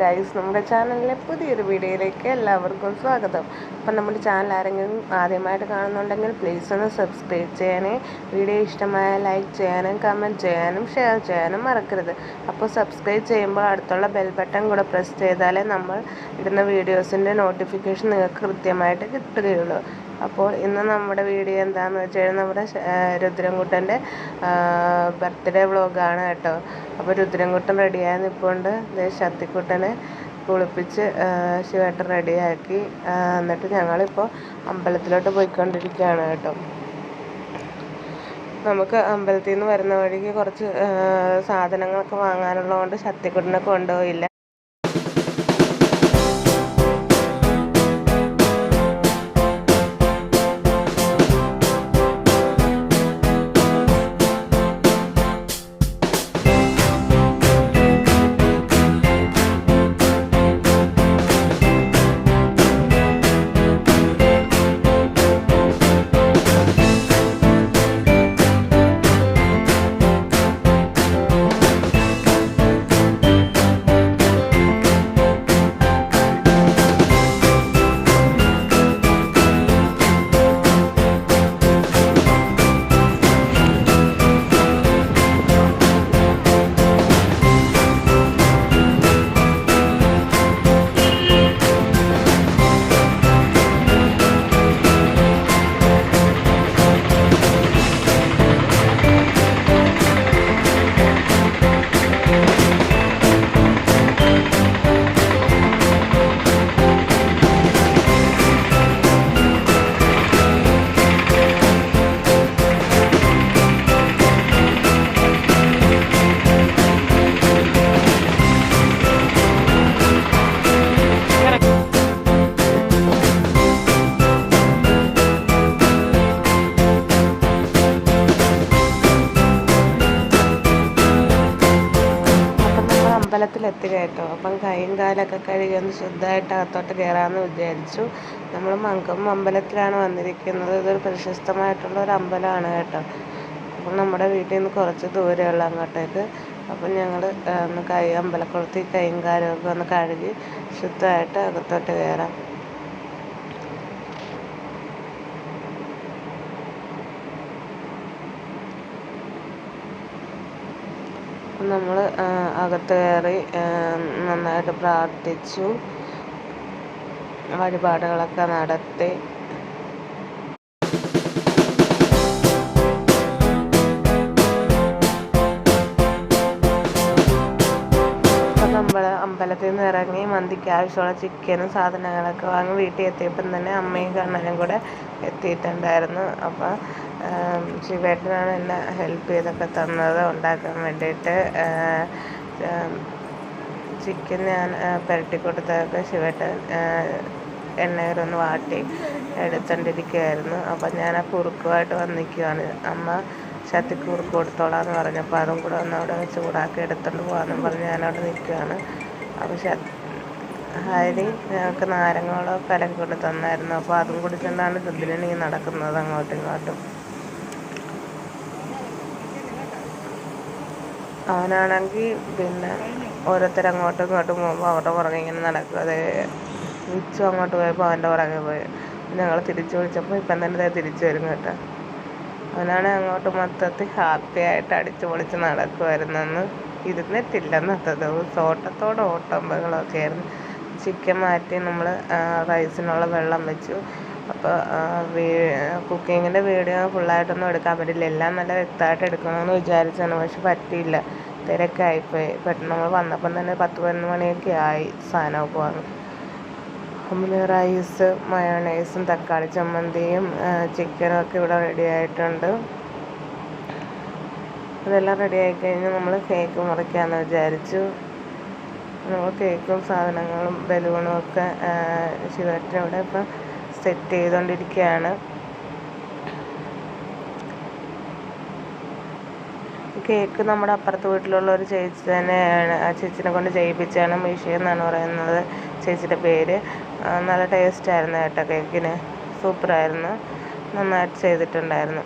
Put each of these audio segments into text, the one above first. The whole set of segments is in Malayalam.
ഗൈസ് നമ്മുടെ ചാനലിലെ പുതിയൊരു വീഡിയോയിലേക്ക് എല്ലാവർക്കും സ്വാഗതം. അപ്പം നമ്മുടെ ചാനൽ ആരെങ്കിലും ആദ്യമായിട്ട് കാണുന്നുണ്ടെങ്കിൽ പ്ലീസ് ഒന്ന് സബ്സ്ക്രൈബ് ചെയ്യാനേ വീഡിയോ ഇഷ്ടമായ ലൈക്ക് ചെയ്യാനും കമന്റ് ചെയ്യാനും ഷെയർ ചെയ്യാനും മറക്കരുത്. അപ്പോൾ സബ്സ്ക്രൈബ് ചെയ്യുമ്പോൾ അടുത്തുള്ള ബെൽ ബട്ടൺ കൂടെ പ്രസ് ചെയ്താലേ നമ്മൾ ഇടുന്ന വീഡിയോസിന്റെ നോട്ടിഫിക്കേഷൻ നിങ്ങൾക്ക് കൃത്യമായിട്ട് കിട്ടുകയുള്ളൂ. അപ്പോൾ ഇന്ന് നമ്മുടെ വീഡിയോ എന്താണെന്ന് വെച്ച് കഴിഞ്ഞാൽ നമ്മുടെ രുദ്രൻകുട്ടന്റെ ബർത്ത്ഡേ വ്ളോഗാണ് കേട്ടോ. അപ്പോൾ രുദ്രൻകുട്ടൻ റെഡിയായി നിൽപ്പുണ്ട് ശക്തിക്കുട്ടനെ കുളിപ്പിച്ച് ശിവേട്ടൻ റെഡിയാക്കി എന്നിട്ട് ഞങ്ങളിപ്പോൾ അമ്പലത്തിലോട്ട് പോയിക്കൊണ്ടിരിക്കുകയാണ് കേട്ടോ. നമുക്ക് അമ്പലത്തിൽ നിന്ന് വരുന്ന വഴിക്ക് കുറച്ച് സാധനങ്ങളൊക്കെ വാങ്ങാനുള്ളതുകൊണ്ട് ശക്തിക്കുട്ടനെ കൊണ്ടുപോയില്ല. അമ്പലത്തിലെത്തി ആയിട്ടോ. അപ്പം കൈയും കാലൊക്കെ കഴുകി ഒന്ന് ശുദ്ധമായിട്ട് അകത്തോട്ട് കയറാമെന്ന് വിചാരിച്ചു. നമ്മൾ മങ്കം അമ്പലത്തിലാണ് വന്നിരിക്കുന്നത്. ഇതൊരു പ്രശസ്തമായിട്ടുള്ള ഒരു അമ്പലമാണ് കേട്ടോ. അപ്പം നമ്മുടെ വീട്ടിൽ നിന്ന് കുറച്ച് ദൂരമുള്ള അങ്ങോട്ടേക്ക്. അപ്പം ഞങ്ങൾ ഒന്ന് കൈ അമ്പലക്കുളത്തിൽ കൈയും കാലമൊക്കെ ഒന്ന് കഴുകി ശുദ്ധമായിട്ട് അകത്തോട്ട് കയറാം. നമ്മൾ അകത്ത് കയറി നന്നായിട്ട് പ്രാർത്ഥിച്ചു. വഴിപാടുകളൊക്കെ നടത്തി. അമ്പലത്തിൽ നിന്ന് ഇറങ്ങി മന്തിക്ക് ആവശ്യമുള്ള ചിക്കനും സാധനങ്ങളൊക്കെ വാങ്ങി വീട്ടിൽ എത്തിയപ്പം തന്നെ അമ്മയും കണ്ണനും കൂടെ എത്തിയിട്ടുണ്ടായിരുന്നു. അപ്പോൾ ശിവേട്ടനാണ് എന്നെ ഹെൽപ്പ് ചെയ്തൊക്കെ തന്നത് ഉണ്ടാക്കാൻ വേണ്ടിയിട്ട്. ചിക്കൻ ഞാൻ പുരട്ടി കൊടുത്തതൊക്കെ ശിവേട്ടൻ എണ്ണയിലൊന്ന് വാട്ടി എടുത്തോണ്ടിരിക്കുകയായിരുന്നു അപ്പം ഞാൻ ആ കുറുക്കുമായിട്ട് വന്നിരിക്കുവാണ്. അമ്മ ശക്തിക്ക് കുറുക്ക് കൊടുത്തോളാം എന്ന് പറഞ്ഞപ്പോൾ അതും കൂടെ ഒന്ന് അവിടെ ചൂടാക്കി എടുത്തോണ്ട് പോകാമെന്നും പറഞ്ഞ് ഞാനവിടെ നിൽക്കുകയാണ് അപ്പോൾ ഹരി ഞങ്ങൾക്ക് നാരങ്ങകളോ കലക്കി കൊണ്ട് തന്നായിരുന്നു. അപ്പോൾ അതും കുടിച്ചുകൊണ്ടാണ് രുദ്രനി നടക്കുന്നത് അങ്ങോട്ടും ഇങ്ങോട്ടും. അവനാണെങ്കിൽ പിന്നെ ഓരോരുത്തർ അങ്ങോട്ടും ഇങ്ങോട്ടും പോകുമ്പോൾ അവരുടെ പുറകെ ഇങ്ങനെ നടക്കും. അത് ഉച്ച അങ്ങോട്ട് പോയപ്പോൾ അവന്റെ പുറകെ പോയി. ഞങ്ങൾ തിരിച്ചു വിളിച്ചപ്പോൾ ഇപ്പം തന്നെ തിരിച്ചു വരും കേട്ടോ. അവനാണ് അങ്ങോട്ട് മൊത്തത്തിൽ ഹാപ്പി ആയിട്ട് അടിച്ചു പൊളിച്ച് നടക്കുമായിരുന്നെന്ന് ഇരുന്നിട്ടില്ല അന്നത്തെ ദിവസം ഓട്ടത്തോടെ ഓട്ടം ബഹളമൊക്കെ ആയിരുന്നു. ചിക്കൻ മാറ്റി നമ്മൾ റൈസിനുള്ള വെള്ളം വെച്ചു. അപ്പോൾ കുക്കിങ്ങിന്റെ വീഡിയോ ഫുള്ളായിട്ടൊന്നും എടുക്കാൻ പറ്റില്ല. എല്ലാം നല്ല വ്യക്തമായിട്ട് എടുക്കണമെന്ന് വിചാരിച്ചാണ് പക്ഷെ പറ്റിയില്ല. തിരക്കായിപ്പോയി. പെട്ടെന്ന് നമ്മൾ വന്നപ്പം തന്നെ പത്ത് പതിനൊന്ന് മണിയൊക്കെ ആയി സാധനമൊക്കെ വാങ്ങി പിന്നെ റൈസ് മയോണൈസും തക്കാളി ചമ്മന്തിയും ചിക്കനും ഒക്കെ ഇവിടെ റെഡി ആയിട്ടുണ്ട്. അതെല്ലാം റെഡി ആയി കഴിഞ്ഞ് നമ്മൾ കേക്ക് മുറിക്കാമെന്ന് വിചാരിച്ചു. നമ്മൾ കേക്കും സാധനങ്ങളും ബലൂണും ഒക്കെ അവിടെ ഇപ്പം സെറ്റ് ചെയ്തുകൊണ്ടിരിക്കുകയാണ് കേക്ക് നമ്മുടെ അപ്പുറത്ത് വീട്ടിലുള്ള ഒരു ചേച്ചി തന്നെയാണ് ആ ചേച്ചിനെ കൊണ്ട് ചെയ്യിപ്പിച്ചാണ് മീഷ എന്നാണ് പറയുന്നത് ചേച്ചിയുടെ പേര്. നല്ല ടേസ്റ്റ് ആയിരുന്നു കേട്ടോ കേക്കിന് സൂപ്പറായിരുന്നു നന്നായിട്ട് ചെയ്തിട്ടുണ്ടായിരുന്നു.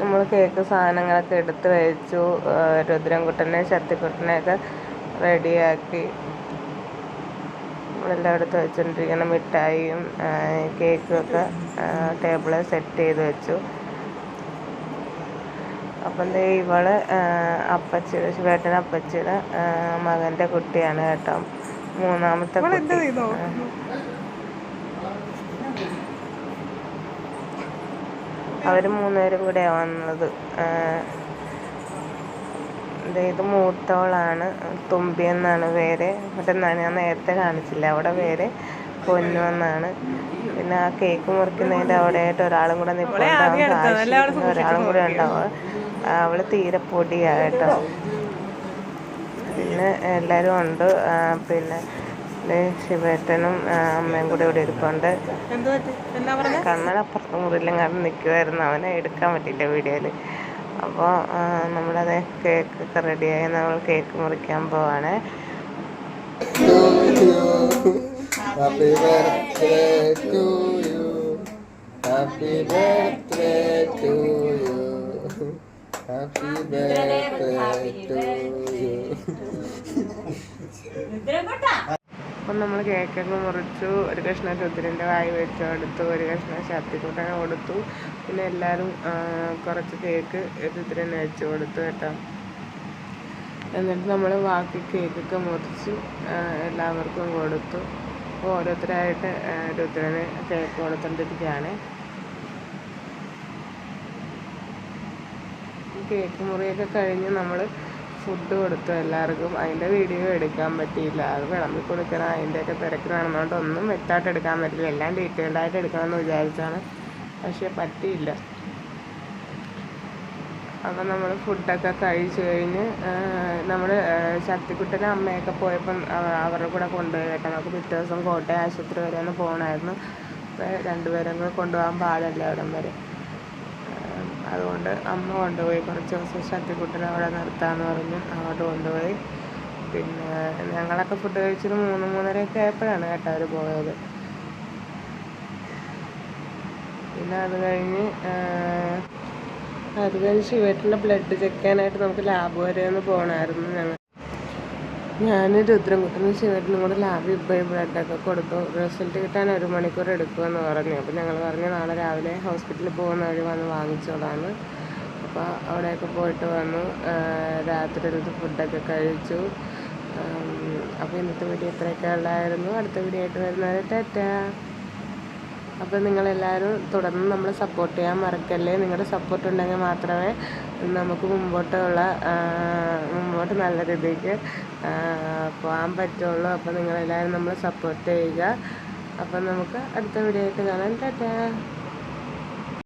നമ്മൾ കേക്ക് സാധനങ്ങളൊക്കെ എടുത്ത് വെച്ചു രുദ്രൻകുട്ടനെ ശക്തിക്കുട്ടനെയൊക്കെ റെഡിയാക്കി. നമ്മളെല്ലാം എടുത്ത് വെച്ചുകൊണ്ടിരിക്കുന്ന മിഠായിയും കേക്കും ഒക്കെ ടേബിളിൽ സെറ്റ് ചെയ്ത് വെച്ചു. അപ്പം ദേ ഇവൾ അപ്പച്ചിയുടെ ശിവേട്ടൻ അപ്പച്ചിയുടെ മകന്റെ കുട്ടിയാണ് കേട്ടോ. മൂന്നാമത്തെ കുട്ടി. അവർ മൂന്നുപേരും കൂടെയാണ് വന്നത്. ഇത് മൂത്തോളാണ് തുമ്പി എന്നാണ് പേര്. മറ്റേ ഞാൻ നേരത്തെ കാണിച്ചില്ല. അവിടെ പേര് പൊന്നു എന്നാണ്. പിന്നെ ആ കേക്ക് മുറിക്കുന്നതിന്റെ അവിടെയായിട്ട് ഒരാളും കൂടെ നിൽപ്പുണ്ടാവും ഒരാളും കൂടെ ഉണ്ടാവും. അവൾ തീരെ പൊടിയാണ് കേട്ടോ. പിന്നെ എല്ലാവരും ഉണ്ട്. പിന്നെ ശിവേട്ടനും അമ്മയും കൂടെ ഇവിടെ ഇരിപ്പുണ്ട്. കണ്ണനപ്പുറത്ത് മുറിയിലെങ്ങാണ്ട് നിൽക്കുമായിരുന്നു അവനെ എടുക്കാൻ പറ്റില്ല വീഡിയോയിൽ അപ്പോൾ നമ്മളത് കേക്ക് ഒക്കെ റെഡിയായി. നമ്മൾ കേക്ക് മുറിക്കാൻ പോവാണ്. Happy birthday to you. Happy birthday to you. Happy birthday to you. അപ്പം നമ്മൾ കേക്കൊക്കെ മുറിച്ചു ഒരു കഷ്ണം രുദ്രന്റെ വായി വെച്ച് കൊടുത്തു ഒരു കഷ്ണം ശക്തിക്കൂട്ടനെ കൊടുത്തു. പിന്നെ എല്ലാവരും കുറച്ച് കേക്ക് രുദ്രന് വെച്ച് കൊടുത്തു കേട്ടോ. എന്നിട്ട് നമ്മൾ ബാക്കി കേക്കൊക്കെ മുറിച്ച് എല്ലാവർക്കും കൊടുത്തു. അപ്പോൾ ഓരോരുത്തരായിട്ട് രുദ്രന് കേക്ക് കൊടുത്തോണ്ടിരിക്കുകയാണ്. കേക്ക് മുറിയൊക്കെ കഴിഞ്ഞ് നമ്മൾ ഫുഡ് കൊടുത്തു. എല്ലാവർക്കും അതിന്റെ വീഡിയോ എടുക്കാൻ പറ്റിയില്ല. അത് വിളമ്പി കൊടുക്കണം. അതിന്റെയൊക്കെ തിരക്ക് ഒന്നും വ്യക്തമായിട്ട് എടുക്കാൻ പറ്റില്ല. എല്ലാം ഡീറ്റെയിൽഡായിട്ട് എടുക്കണമെന്ന് വിചാരിച്ചാണ്. പക്ഷേ പറ്റിയില്ല. അപ്പം നമ്മൾ ഫുഡൊക്കെ കഴിച്ചു കഴിഞ്ഞ് നമ്മൾ ശക്തിക്കുട്ടന്റെ അമ്മയൊക്കെ പോയപ്പം അവ- അവരുടെ കൂടെ കൊണ്ടുപോയി കേട്ടോ നമുക്ക് പിറ്റേ ദിവസം കോട്ടയം ആശുപത്രി വരെ ഒന്ന് പോകണമായിരുന്നു. അപ്പോൾ രണ്ടുപേരും കൂടെ കൊണ്ടുപോകാൻ പാടല്ല അവിടം വരെ. അതുകൊണ്ട് അമ്മ കൊണ്ടുപോയി കുറച്ച് ദിവസം ശക്തിക്കുട്ടനെ അവിടെ നിർത്താമെന്ന് പറഞ്ഞു അങ്ങോട്ട് കൊണ്ടുപോയി. പിന്നെ ഞങ്ങളൊക്കെ ഫുഡ് കഴിച്ചത് മൂന്ന് മൂന്നരയൊക്കെ ആയപ്പോഴാണ് കേട്ടോ അവർ പോയത്. പിന്നെ അത് കഴിഞ്ഞ് അത് കഴിഞ്ഞ് ശിവേട്ടിന്റെ ബ്ലഡ് ചെക്ക് ചെയ്യാനായിട്ട് നമുക്ക് ലാബ് വരെ ഒന്ന് പോകണമായിരുന്നു ഞങ്ങൾ. ഞാൻ രുദ്രൻകുട്ടനും ശിവേട്ടനും കൂടെ ലാബിൽ പോയി ബ്ലഡൊക്കെ കൊടുത്തു. റിസൾട്ട് കിട്ടാൻ ഒരു മണിക്കൂർ എടുക്കുമെന്ന് പറഞ്ഞു. അപ്പോൾ ഞങ്ങൾ പറഞ്ഞു നാളെ രാവിലെ ഹോസ്പിറ്റലിൽ പോകുന്ന വഴി വന്ന് വാങ്ങിച്ചോളാന്ന്. അപ്പോൾ അവിടെയൊക്കെ പോയിട്ട് വന്നു. രാത്രിയിലത്തെ ഫുഡൊക്കെ കഴിച്ചു. അപ്പോൾ ഇന്നത്തെ വീഡിയോ ഇത്രയൊക്കെ ഉള്ളായിരുന്നു. അടുത്ത വീഡിയോ ആയിട്ട് വരുന്നവരെ ടാറ്റാ. അപ്പോൾ നിങ്ങളെല്ലാവരും തുടർന്ന് നമ്മളെ സപ്പോർട്ട് ചെയ്യാൻ മറക്കല്ലേ? നിങ്ങളുടെ സപ്പോർട്ട് ഉണ്ടെങ്കിൽ മാത്രമേ നമുക്ക് മുമ്പോട്ടുള്ള മുമ്പോട്ട് നല്ല രീതിക്ക് പോകാൻ പറ്റുള്ളൂ. അപ്പോൾ നിങ്ങളെല്ലാവരും നമ്മളെ സപ്പോർട്ട് ചെയ്യുക. അപ്പം നമുക്ക് അടുത്ത വീഡിയോ ആയിട്ട് കാണാം. ടാറ്റാ.